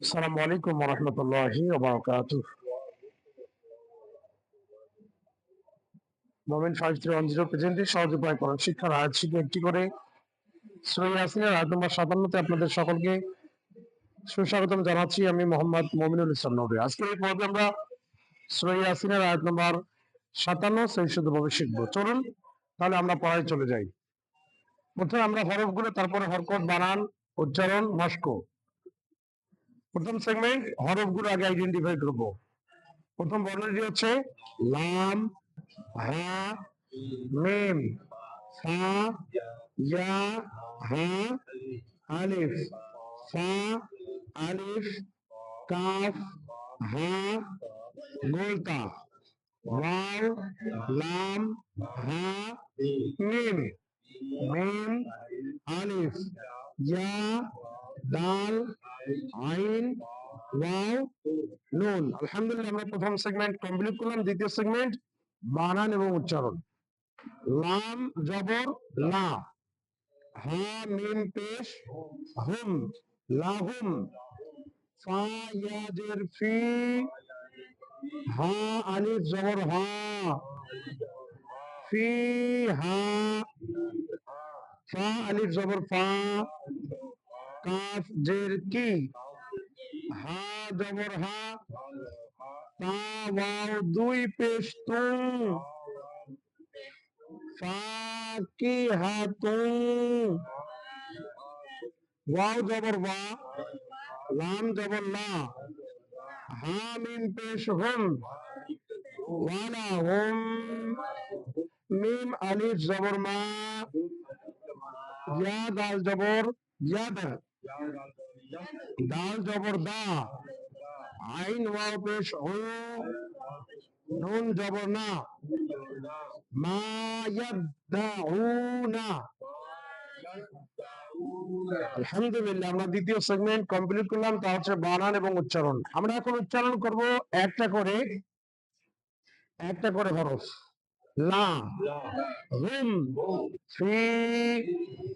আসসালামু আলাইকুম শিক্ষার আয়াত শিখে একটি করে। আপনাদের সকলকে সুস্বাগতম জানাচ্ছি আমি মোহাম্মদ মমিনুল ইসলাম নবী। আজকে এই পর্বে আমরা সৈয়দ আসিনের আয়াত নম্বর সাতান্ন সেই শিখব। চলুন, তাহলে আমরা পড়ায় চলে যাই। প্রথমে আমরা হরফগুলো, তারপরে হরকত, বানান, উচ্চারণ, মস্ক। প্রথম সেগমেন্ট হরফগুলো আগে আইডেন্টিফাই করব। প্রথম বর্ণটি হচ্ছে লাম, হা, মিম, সা, ইয়া, হা, আলিফ, সা, আলিফ, কাফ, হা, গোলতা, ওয়াও, লাম, হা, মিম মিম, আলিফ, ইয়া দাল, আইন, ওয়াও, নুন। আলহামদুলিল্লাহ, আমরা প্রথম সেগমেন্ট কমপ্লিট করলাম, দ্বিতীয় সেগমেন্ট বানান এবং উচ্চারণ। লাম, জবর, লা। হা, মিম, পেশ, হুম, লাহুম। ফা, ইয়াজের ফি, হা, আলিফ, জবর, হা। ফি, হা, ফা, আলিফ, জবর, ফা। তা দুই পেশ তুম ফা কি হা তুম ওয়াও জবর ওয়া লাম জবর লা। হা মিম পেশ হুম। ওয়ালা হুম। মিম আলিফ জবর মা। ইয়া দাল জবর। দাল জবর দা আইন পেশ ও নুন জবর না আলহামদুলিল্লাহ আমরা দ্বিতীয় সেগমেন্ট কমপ্লিট করলাম, তা হচ্ছে বানান এবং উচ্চারণ। আমরা এখন উচ্চারণ করব একটা করে একটা করে হরফ। লা।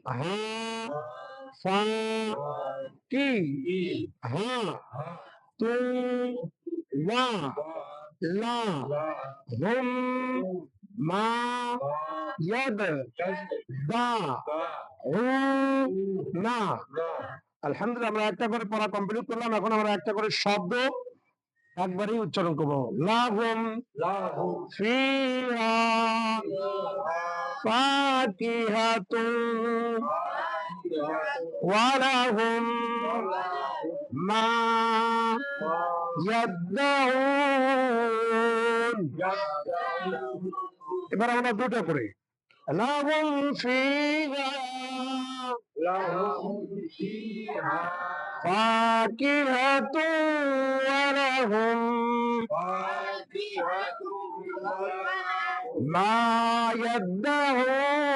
হা ফা, কি? হা। তু ওয়া লা, হুম, মা, ইয়াদ, দা উ না। আলহামদুলিল্লাহ, আমরা একটা করে পড়া কমপ্লিট করলাম। এখন আমরা একটা করে শব্দ একবারই উচ্চারণ করব। লাহুম ফিহা ফাকিহাতুন ওয়ালাহুম মা ইয়াদউন এবার আমরা দুটো করে লাহুম ফিহা فاكهة ولهم ما يدعون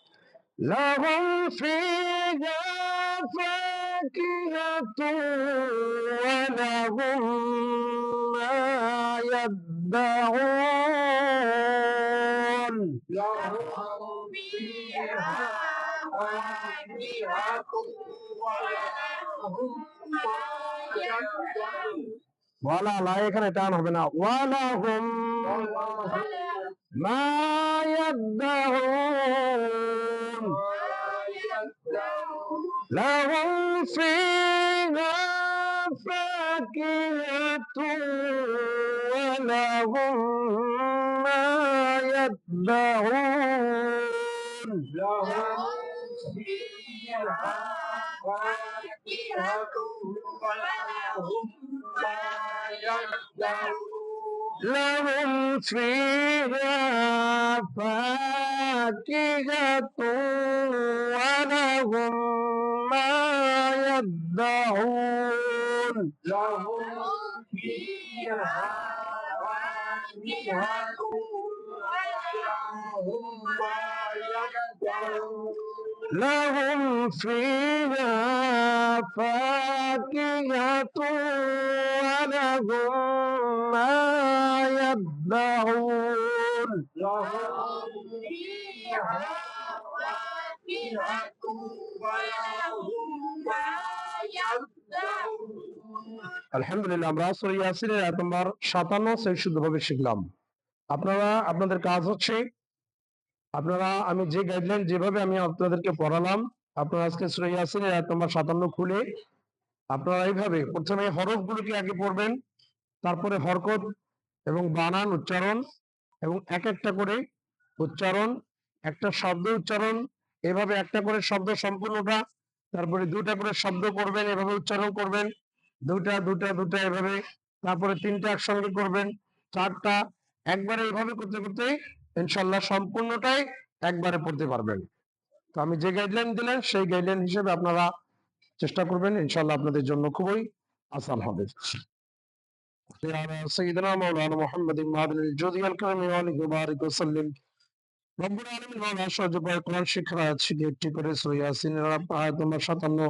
لهم فيها فاكهة ولهم ما يدعون ওয়ালা লা এখানে টান হবে না ওয়ালা হুম মা ইয়াদউন لهم فيها فاكهة ولهم ما يدعون لهم فيها فاكهة ولهم ما يدعون يدعون لهم فيها فاكهة ولهم ما يدعون لهم فيها فاكهة ولهم ما يدعون لهم فيها فاكهة ولهم ما يدعون আলহামদুলিল্লাহ আমরা সূরা ইয়াসিনের আয়াত নম্বর 57 সেই শুদ্ধভাবে শিখলাম আপনারা আপনাদের কাজ হচ্ছে আপনারা, আমি যে গাইডলাইন যেভাবে আমি আপনাদেরকে পড়ালাম, আপনারা আজকে ইয়াসিনের আয়াত নম্বর 57 খুলে আপনারা এইভাবে প্রথমে হরফগুলোকে আগে পড়বেন, তারপরে হরকত এবং বানান উচ্চারণ এবং এক একটা করে উচ্চারণ, একটা শব্দ উচ্চারণ, এভাবে একটা করে শব্দ সম্পূর্ণটা, তারপরে দুটা করে শব্দ করবেন, এভাবে উচ্চারণ করবেন দুটা দুটা দুটা এভাবে, তারপরে তিনটা একসঙ্গে করবেন, চারটা, একবারে এভাবে করতে করতে ইনশাল্লাহ সম্পূর্ণটাই একবারে পড়তে পারবেন তো আমি যে গাইডলাইন দিলেন সেই গাইডলাইন হিসেবে আপনারা চেষ্টা করবেন ইনশাল্লাহ আপনাদের জন্য খুবই আসান হবে على سيدنا مولانا محمد معدن الجود الكرم وآله وبارك وسلم রব্বুল আলামিন মাওলানা সহজে কোরআন শিক্ষার আয়াত শিখে একটি করে সূরা ইয়াসিনের আয়াত নম্বর 57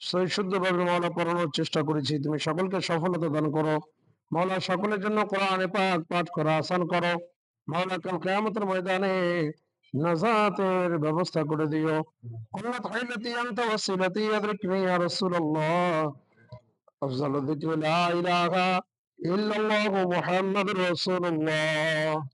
সহি শুদ্ধভাবে মাওলা পড়ানোর চেষ্টা করেছি তুমি সকলকে সফলতা দান করো মাওলা সকলের জন্য কোরআনে পাক পাঠ করা আসান করো মাওলা কিয়ামতের ময়দানে নাজাতের ব্যবস্থা করে দিও। কুল্লাত হাইলাতি আনতা ওয়াসিলাতি আদরিকনি ইয়া রাসূলুল্লাহ। আফজালু যিকরি লা ইলাহা ইল্লাল্লাহু মুহাম্মাদুর রাসূলুল্লাহ।